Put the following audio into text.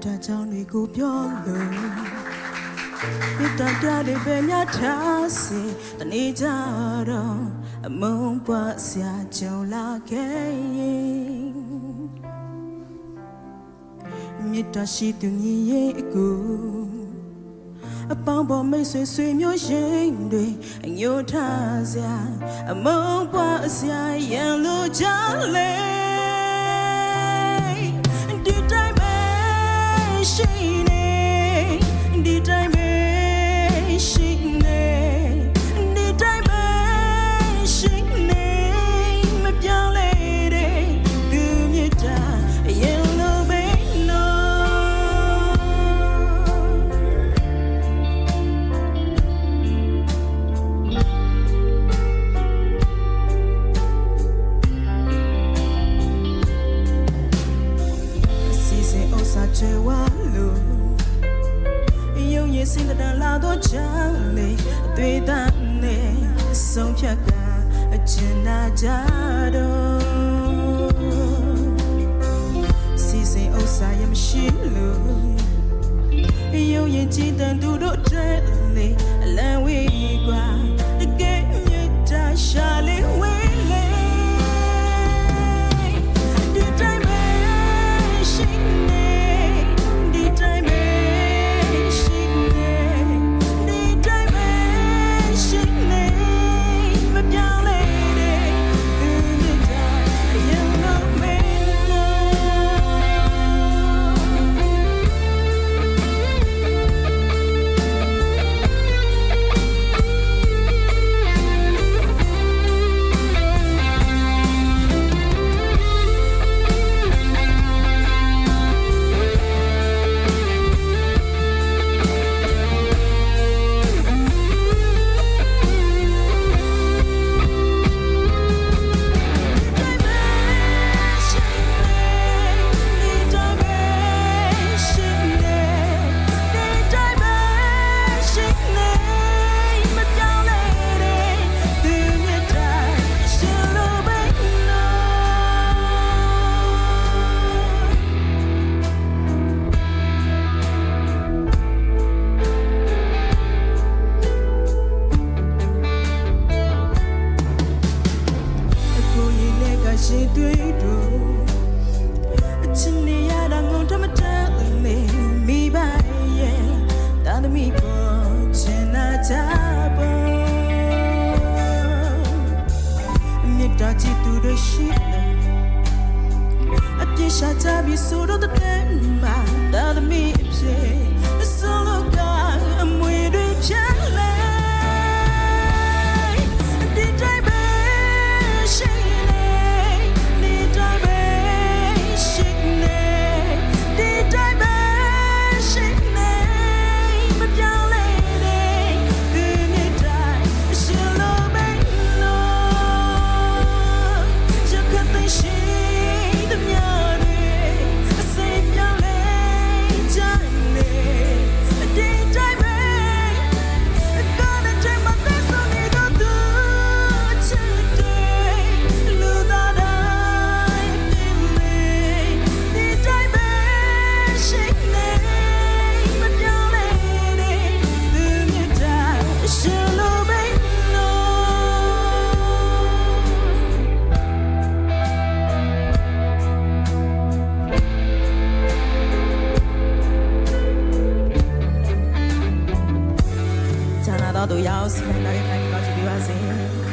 မေတ္တာကြောင့်တွေကိုပြောလို့မေတ္တာတရားတွေပဲများထားစေတနေ့ကြတော့အမုန်းပွားစရာကြုံလာခဲ့ရင်မေတ္တာရှိသူညီရဲ့အကူအပေါင်းပေါ်မိတ်ဆွေဆွေမျိုးရှင်တွေအညို့ထားစရာအမုန်းပွားစရာရန်လို့ကြလေ ရှိ စင်တန်လာတော့ချမ်းလေအသွေးတန်းနဲ့ဆုံးဖြတ်ကအကျဉ်းနာကြတော့စီစဉ်ဥစ္စာရမရှိလို့ယုံရည်ကြည်တန်သူတို့တဲ့လေအလံဝေးกว่า ကြည့်သူတို့ရှိတယ်အပြစ်ရှာကြပြီးဆိုတော့တဲ့မှာတာသမီအဖြစ်အစ သောသူရောက်စီတိုင်းတိုင်းကိုကြည့်ပါစေ